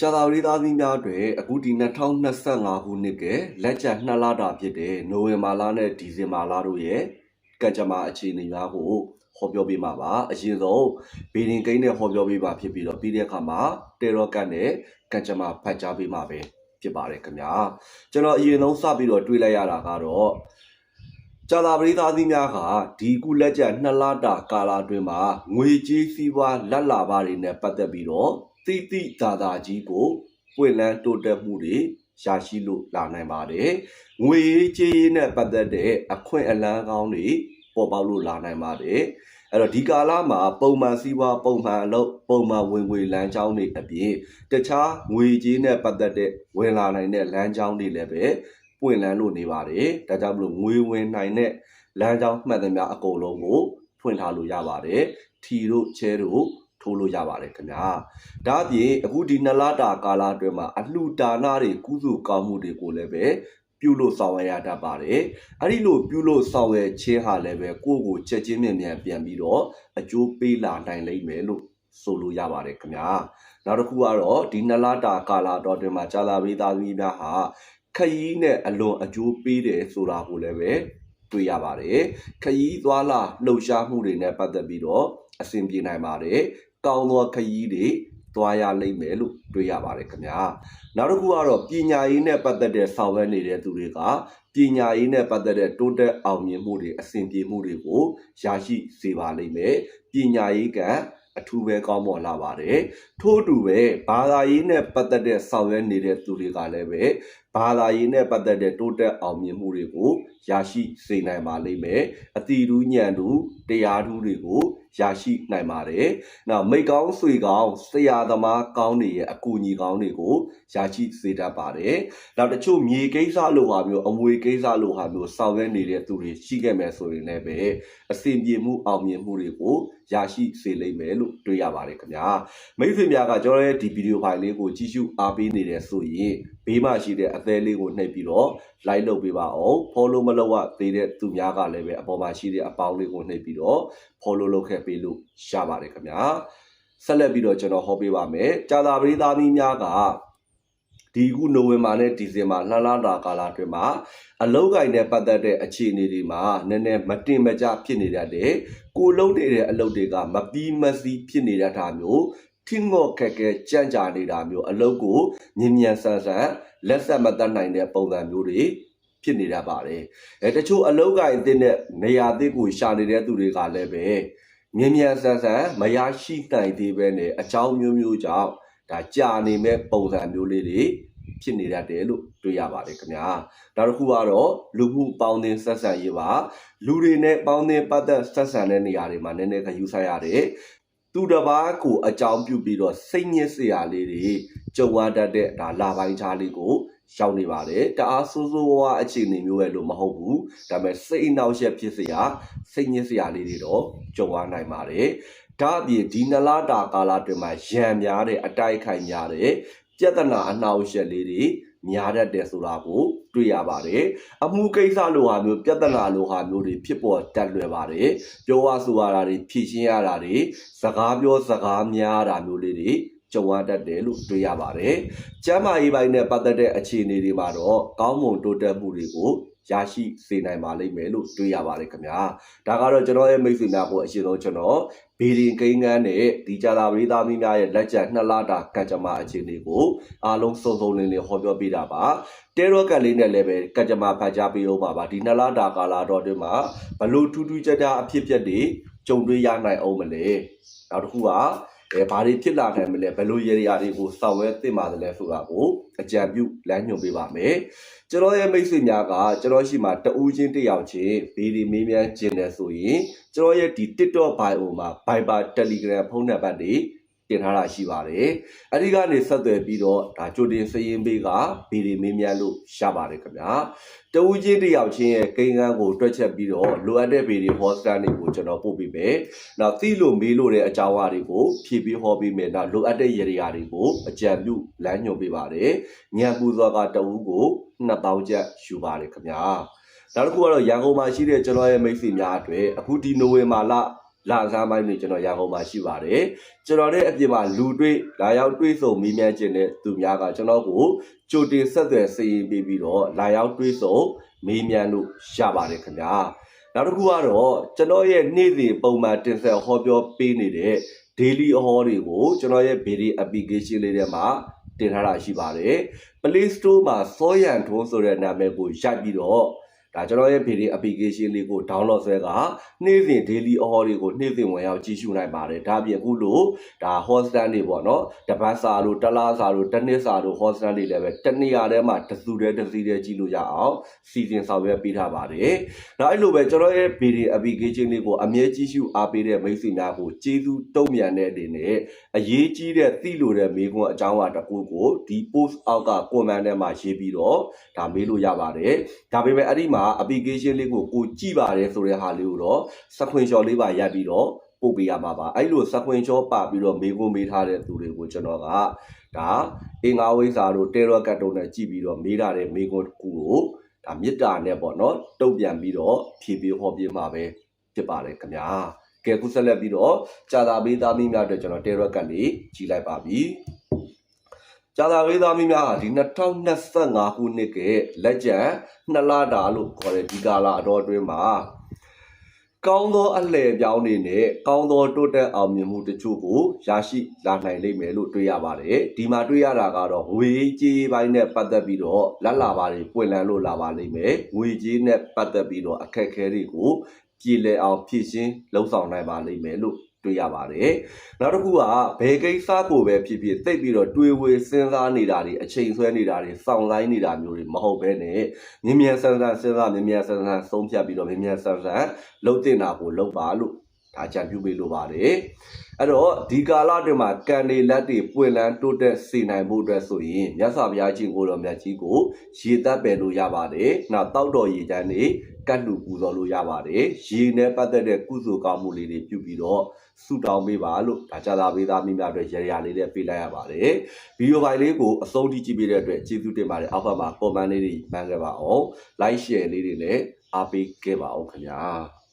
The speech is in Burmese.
ကြာသာပရိသတ်များတွေအခုဒီ2025ခုနှစ်ကလက်ကျန်2လတာဖြစ်တဲ့နိုဝင်ဘာလနဲ့ဒီဇင်ဘာလတို့ရဲ့ကံကြမ္မာအခြေအနေများကိုဟောပြောပေးမှာပါအရင်ဆုံးဘီဒင်ကိန်းနဲ့ဟောပြောပေးပါဖြစ်ပြီးတော့ပြီးတဲ့အခါမှာတေရောကတ်နဲ့ကံကြမ္မာဖတ်ကြားပေးမှာပဲဖြစ်ပါတယ်ခင်ဗျာကျွန်တော်အရင်ဆုံးစပြီးတော့တွေးလိုက်ရတာကတော့ကြာသာပရိသတ်များကဒီခုလက်ကျန်2လတာကာလအတွင်းမှာငွေကြေးစည်းဝါးလက်လာပါတွေနဲ့ပတ်သက်ပြီးတော့ တိတိသာသာကြီးကိုပွင့်လန်းတိုးတက်မှုတွေရရှိလို့လာနိုင်ပါတယ်။ငွေရေးကြေးရေးနဲ့ပတ်သက်တဲ့အခွင့်အလမ်းကောင်းတွေပေါ်ပေါက်လို့လာနိုင်ပါတယ်။အဲ့တော့ဒီကာလမှာပုံမှန်စည်းဝါးပုံမှန်အလုပ်ပုံမှန်ဝင်ငွေလမ်းကြောင်းတွေအပြင်တခြားငွေကြေးနဲ့ပတ်သက်တဲ့ဝင်လာနိုင်တဲ့လမ်းကြောင်းတွေလည်းပဲပွင့်လန်းလို့နေပါတယ်။ဒါကြောင့်မလို့ငွေဝင်နိုင်တဲ့လမ်းကြောင်းမှတ်သမျှအကုန်လုံးကိုဖွင့်ထားလို့ရပါတယ်။ထီတို့ချဲတို့ ထိုးလို့ရပါတယ်ခင်ဗျာ။ဒါအပြင်အခုဒီနလတာကာလအတွင်းမှာအလှူဒါနတွေကုစုကောင်းမှုတွေကိုလည်းပဲပြုလို့ဆောင်ရွက်ရတတ်ပါတယ်။အဲ့ဒီလိုပြုလို့ဆောင်ရွက်ခြင်းဟာလည်းပဲကိုယ့်ကိုချက်ချင်းမြန်မြန်ပြန်ပြီးတော့အကျိုးပေးလာနိုင်လိမ့်မယ်လို့ဆိုလို့ရပါတယ်ခင်ဗျာ။နောက်တစ်ခုကတော့ဒီနလတာကာလတော်အတွင်းမှာကြာသာပရိသတ်ကြီးများဟာခရီးနဲ့အလွန်အကျိုးပေးတယ်ဆိုတာကိုလည်းပဲတွေ့ရပါတယ်။ခရီးသွားလာလှုပ်ရှားမှုတွေနဲ့ပတ်သက်ပြီးတော့အဆင်ပြေနိုင်ပါတယ်။ ကောင်းသောခရီးတွေသွားရလိမ့်မယ်လို့တွေ့ရပါတယ်ခင်ဗျာနောက်တစ်ခုကတော့ပညာရေးနဲ့ပတ်သက်တဲ့ဆောင်ရွက်နေတဲ့သူတွေကပညာရေးနဲ့ပတ်သက်တဲ့တိုးတက်အောင်မြင်မှုတွေအဆင်ပြေမှုတွေကိုရရှိစေပါလိမ့်မယ်ပညာရေးကအထူးပဲကောင်းမွန်လာပါတယ်ထို့အတူပဲဘာသာရေးနဲ့ပတ်သက်တဲ့ဆောင်ရွက်နေတဲ့သူတွေကလည်းပဲဘာသာရေးနဲ့ပတ်သက်တဲ့တိုးတက်အောင်မြင်မှုတွေကိုရရှိစေနိုင်ပါလိမ့်မယ်အတီတူးညံတူတရားထူးတွေကို ရရှိနိုင်ပါတယ်။နောက်မိတ်ကောင်းဆွေကောင်းဆရာသမားကောင်းတွေရဲ့အကူအညီကောင်းတွေကိုရရှိစေတတ်ပါတယ်။နောက်တချို့မြေကိစ္စလိုဟာမျိုးအမွေကိစ္စလိုဟာမျိုးဆောင်ရွက်နေတဲ့သူတွေရှိခဲ့မယ်ဆိုရင်လည်းပဲအစဉ်ပြေမှုအောင်မြင်မှုတွေကိုရရှိစေလိမ့်မယ်လို့တွေးရပါတယ်ခင်ဗျာ။မိတ်ဆွေများကကျွန်တော်ရဲ့ဒီဗီဒီယိုဖိုင်လေးကိုကြည့်ရှုအားပေးနေတယ်ဆိုရင် ဘေးမှာရှိတဲ့အသေးလေးကိုနှိပ်ပြီးတော့ like လုပ်ပေးပါအောင် follow မလုပ်ရသေးတဲ့သူများကလည်းပဲအပေါ်မှာရှိတဲ့အပေါင်းလေးကိုနှိပ်ပြီးတော့ follow လုပ်ခဲ့ပေးလို့ရပါတယ်ခင်ဗျာဆက်လက်ပြီးတော့ကျွန်တော်ဟောပေးပါမယ်ကြာသာပရိသတ်မီးများကဒီခုနိုဝင်ဘာနဲ့ဒီဇင်ဘာလှလှတာကာလအတွင်းမှာအလုံးကိုင်နဲ့ပတ်သက်တဲ့အခြေအနေတွေမှာနည်းနည်းမတင်မကြဖြစ်နေတတ်တယ်ကိုလုံးနေတဲ့အလုပ်တွေကမပြီးမစီးဖြစ်နေတတ်တာမျိုး ထိငော့ခက်ခဲကြံ့ကြာနေတာမျိုးအလုပ်ကိုညင်မြန်ဆန်ဆန်လက်ဆက်မတတ်နိုင်တဲ့ပုံစံမျိုးတွေဖြစ်နေတာပါတယ်အဲတချို့အလုပ်ကိုင်အသင်းနဲ့နေရာအသစ်ကိုရှာနေတဲ့သူတွေကလည်းပဲမြင်မြန်ဆန်ဆန်မရရှိနိုင်သေးပဲနဲ့အချောင်းမျိုးမျိုးကြောင့်ဒါကြာနေမဲ့ပုံစံမျိုးလေးတွေဖြစ်နေတတ်တယ်လို့တွေ့ရပါတယ်ခင်ဗျာနောက်တစ်ခုကတော့လူမှုပေါင်းသင်းဆက်ဆံရေးပါလူတွေနဲ့ပေါင်းသင်းပတ်သက်ဆက်ဆံတဲ့နေရာတွေမှာနည်းနည်းခယူဆရတဲ့ သူတစ်ပါးကိုအကြောင်းပြုပြီးတော့စိတ်ညစ်စရာလေးတွေကြုံရတတ်တဲ့ဒါလာပိုင်းခြားလေးကိုရောက်နေပါတယ်တအားဆိုးဆိုးဝါးဝါးအခြေအနေမျိုးပဲလို့မဟုတ်ဘူးဒါပေမဲ့စိတ်အနှောက်အယှက်ဖြစ်စရာစိတ်ညစ်စရာလေးတွေတော့ကြုံရနိုင်ပါတယ်ဒါအပြင်ဒီနလာတာကာလအတွင်းမှာရံများတဲ့အတိုက်ခိုက်များတဲ့ပြဿနာအနှောက်အယှက်လေးတွေ များတတ်တယ်ဆိုတာကိုတွေ့ရပါတယ်အမှုကိစ္စလိုဟာမျိုးပြဿနာလိုဟာမျိုးတွေဖြစ်ပေါ်တတ်လွယ်ပါတယ်ပြောရဆိုရတာတွေဖြည့်ရှင်းရတာတွေစကားပြောစကားများတာမျိုးလေးတွေကြုံရတတ်တယ်လို့တွေ့ရပါတယ်။ကျမ်းမာရေးပိုင်းနဲ့ပတ်သက်တဲ့အခြေအနေတွေမှာတော့ကောင်းမွန်တိုးတက်မှုတွေကို ရရှိစေနိုင်ပါလိမ့်မယ်လို့တွေးရပါတယ်ခင်ဗျာ။ဒါကတော့ကျွန်တော်ရဲ့မိတ်ဆွေများကိုအရှင်ဆုံးကျွန်တော်ဗီဒီကိန်းကန်းနဲ့ဒီကြတာပရိသတ်များရဲ့လက်ကျန်နှစ်လတာကံကြမ္မာအခြေအနေကိုအားလုံးစုံစုံလင်းလင်းဟောပြောပေးတာပါ။တဲရောကတ်လေးနဲ့လည်းပဲကံကြမ္မာဖတ်ကြားပေးအောင်ပါပါဒီနှစ်လတာကာလတော့တွင်မှာဘလို့ထူးထူးခြားခြားအဖြစ်အပျက်တွေကြုံတွေ့ရနိုင်အောင်မလဲ။နောက်တစ်ခုက အဲဘာတွေဖြစ်လာနိုင်မလဲဘယ်လိုရေရာတွေကိုစောင့်ဝဲသိမှသလဲဆိုတာကိုအကြံပြုလမ်းညွှန်ပေးပါမယ်ကျွန်တော်ရဲ့မိတ်ဆွေများကကျွန်တော်ရှိမှတဦးချင်းတယောက်ချင်းဗီဒီမေးမြန်းခြင်းတယ်ဆိုရင်ကျွန်တော်ရဲ့ဒီ TikTok bio မှာ Viber Telegram ဖုန်းနံပါတ်တွေ တင်ထားတာရှိပါတယ်။အဲဒီကနေဆက်သွယ်ပြီးတော့ဒါကြိုတင်စရင်ပေးကဗီဒီမေးမြန်းလို့ရပါတယ်ခင်ဗျာ။တဦးချင်းတယောက်ချင်းရဲ့ကိန်းဂန်းကိုတွက်ချက်ပြီးတော့လိုအပ်တဲ့ဗီဒီဟောစတန်တွေကိုကျွန်တော်ပို့ပေးမယ်။နောက်သိလို့မေးလို့တဲ့အကြောင်းအရာတွေကိုဖြည့်ပြီးဟောပေးမယ်။နောက်လိုအပ်တဲ့ရေရာတွေကိုအကြံပြုလမ်းညွှန်ပေးပါတယ်။ညံပူစောကတဦးကို2000ကျပ်ယူပါတယ်ခင်ဗျာ။နောက်တစ်ခုကတော့ရန်ကုန်မှာရှိတဲ့ကျွန်တော်ရဲ့မိတ်ဆွေများအတွက်အခုဒီနိုဝင်ဘာလ လာစားပိုင်းတွေကျွန်တော်ရန်ကုန်မှာရှိပါတယ်ကျွန်တော်ရဲ့အပြင်မှာလူတွေ့လာရောက်တွေ့ဆုံမိမြန်းခြင်းတဲ့သူများကကျွန်တော်ကိုကြိုတင်ဆက်သွယ်စီရင်ပေးပြီးတော့လာရောက်တွေ့ဆုံမိမြန်းလို့ရပါတယ်ခင်ဗျာနောက်တစ်ခုကတော့ကျွန်တော်ရဲ့နေ့စဉ်ပုံမှန်တင်ဆက်ဟောပြောပေးနေတဲ့ daily အဟောတွေကိုကျွန်တော်ရဲ့ video application လေးထဲမှာတင်ထားတာရှိပါတယ် Play Store မှာစောရန်ထုံးဆိုတဲ့နာမည်ကိုရိုက်ပြီးတော့ ဒါကျွန်တော်ရဲ့ video application လေးကို download ဆွဲကနေ့စဉ် daily အဟောတွေကိုနေ့စဉ်ဝင်ရောက်ကြည့်ရှုနိုင်ပါတယ်ဒါပြင်အခုလို့ဒါ hostel တွေပေါ့နော်တပတ်စာတို့တစ်လားစာတို့တစ်နှစ်စာတို့ hostel တွေလည်းပဲတစ်နေရာထဲမှာတစ်စုတည်းတစ်စီးတည်းကြည့်လို့ရအောင်စီစဉ်ဆောင်ရွက်ပေးထားပါတယ်နောက်အဲ့လိုပဲကျွန်တော်ရဲ့ video application လေးကိုအမြဲကြည့်ရှုအားပေးတဲ့မိတ်ဆွေများကိုကျေးဇူးတုံ့ပြန်တဲ့အနေနဲ့အရေးကြီးတဲ့သိလို့တဲ့မေးခွန်းအကြောင်းအရာတစ်ခုကိုဒီ post အောက်က comment ထဲမှာရေးပြီးတော့ဒါမေးလို့ရပါတယ်ဒါပေမဲ့အဲ့ဒီမှာ application လေးကိုကိုကြည့်ပါတယ်ဆိုတဲ့ဟာလေးကိုတော့ screenshot လေးပါရိုက်ပြီးတော့ပို့ပေးရမှာပါအဲ့လို screenshot ပါပြီးတော့မေးခွန်းမေးထားတဲ့သူတွေကိုကျွန်တော်ကဒါအင်္ဂါဝိဇ္ဇာတို့ terror ကတ်တို့နဲ့ကြည့်ပြီးတော့မေးထားတဲ့မေးခွန်းတစ်ခုကိုဒါမေတ္တာနဲ့ပေါ့နော်တုံ့ပြန်ပြီးတော့ဖြေပေးဟောပြမှာပဲဖြစ်ပါတယ်ခင်ဗျာကဲခုဆက်လက်ပြီးတော့ကြာသာပေးသားမိများအတွက်ကျွန်တော် terror ကတ်လေးကြီးလိုက်ပါပြီ ကြာသာပေးသားမိများဟာဒီ2025ခုနှစ်ကလက်ကျန်နှစ်လတာလို့ခေါ်တဲ့ဒီကာလအတော်အတွင်းမှာကောင်းသောအလှည့်ပြောင်းနေနဲ့ကောင်းသောတိုးတက်အောင်မြင်မှုတချို့ကိုရရှိလာနိုင်လိမ့်မယ်လို့တွေ့ရပါတယ်ဒီမှာတွေ့ရတာကတော့ငွေကြေးပိုင်းနဲ့ပတ်သက်ပြီးတော့လက်လာပါတွေပွင့်လန်းလို့လာပါလိမ့်မယ်ငွေကြေးနဲ့ပတ်သက်ပြီးတော့အခက်အခဲတွေကိုပြည်လည်အောင်ဖြည့်ရှင်းလှုံ့ဆော်နိုင်ပါလိမ့်မယ်လို့ တွေ့ရပါတယ်နောက်တစ်ခုကဘယ်ကိစ္စကိုပဲဖြစ်ဖြစ်သိပ်ပြီးတော့တွေးဝေစဉ်းစားနေတာတွေအချိန်ဆွဲနေတာတွေစောင့်လိုက်နေတာမျိုးတွေမဟုတ်ဘဲနဲ့မြင်မြန်ဆန်းဆန်းစဉ်းစားမြင်မြန်ဆန်းဆန်းဆုံးဖြတ်ပြီးတော့မြင်မြန်ဆန်းဆန်းလှုပ်တင်တာကိုလှုပ်ပါလို့ဒါကြံပြုပေးလိုပါတယ်အဲ့တော့ဒီကာလအတွင်းမှာကံတွေလက်တွေပွင့်လန်းတိုးတက်စေနိုင်ဖို့အတွက်ဆိုရင်မြတ်စွာဘုရားရှင်ကိုတော်မြတ်ကြီးကိုရေသက်ပယ်လို့ရပါတယ်နောက်တောက်တော်ရေချမ်းတွေ ကတ်လူပူဇော်လို့ရပါတယ်ရေနဲ့ပတ်သက်တဲ့ကုသိုလ်ကောင်းမှုလေးတွေပြုပြီးတော့ဆုတောင်းပေးပါလို့ဒါကြတာပေးသားမိများအတွက်ရရလေးနဲ့ပေးလိုက်ရပါတယ်ဗီဒီယိုဖိုင်လေးကိုအဆုံးထိကြည့်ပေးတဲ့အတွက်ကျေးဇူးတင်ပါတယ်အောက်ဘက်မှာ comment လေးတွေမှန်းခဲ့ပါအောင် like share လေးတွေလည်းအားပေးခဲ့ပါအောင်ခင်ဗျာ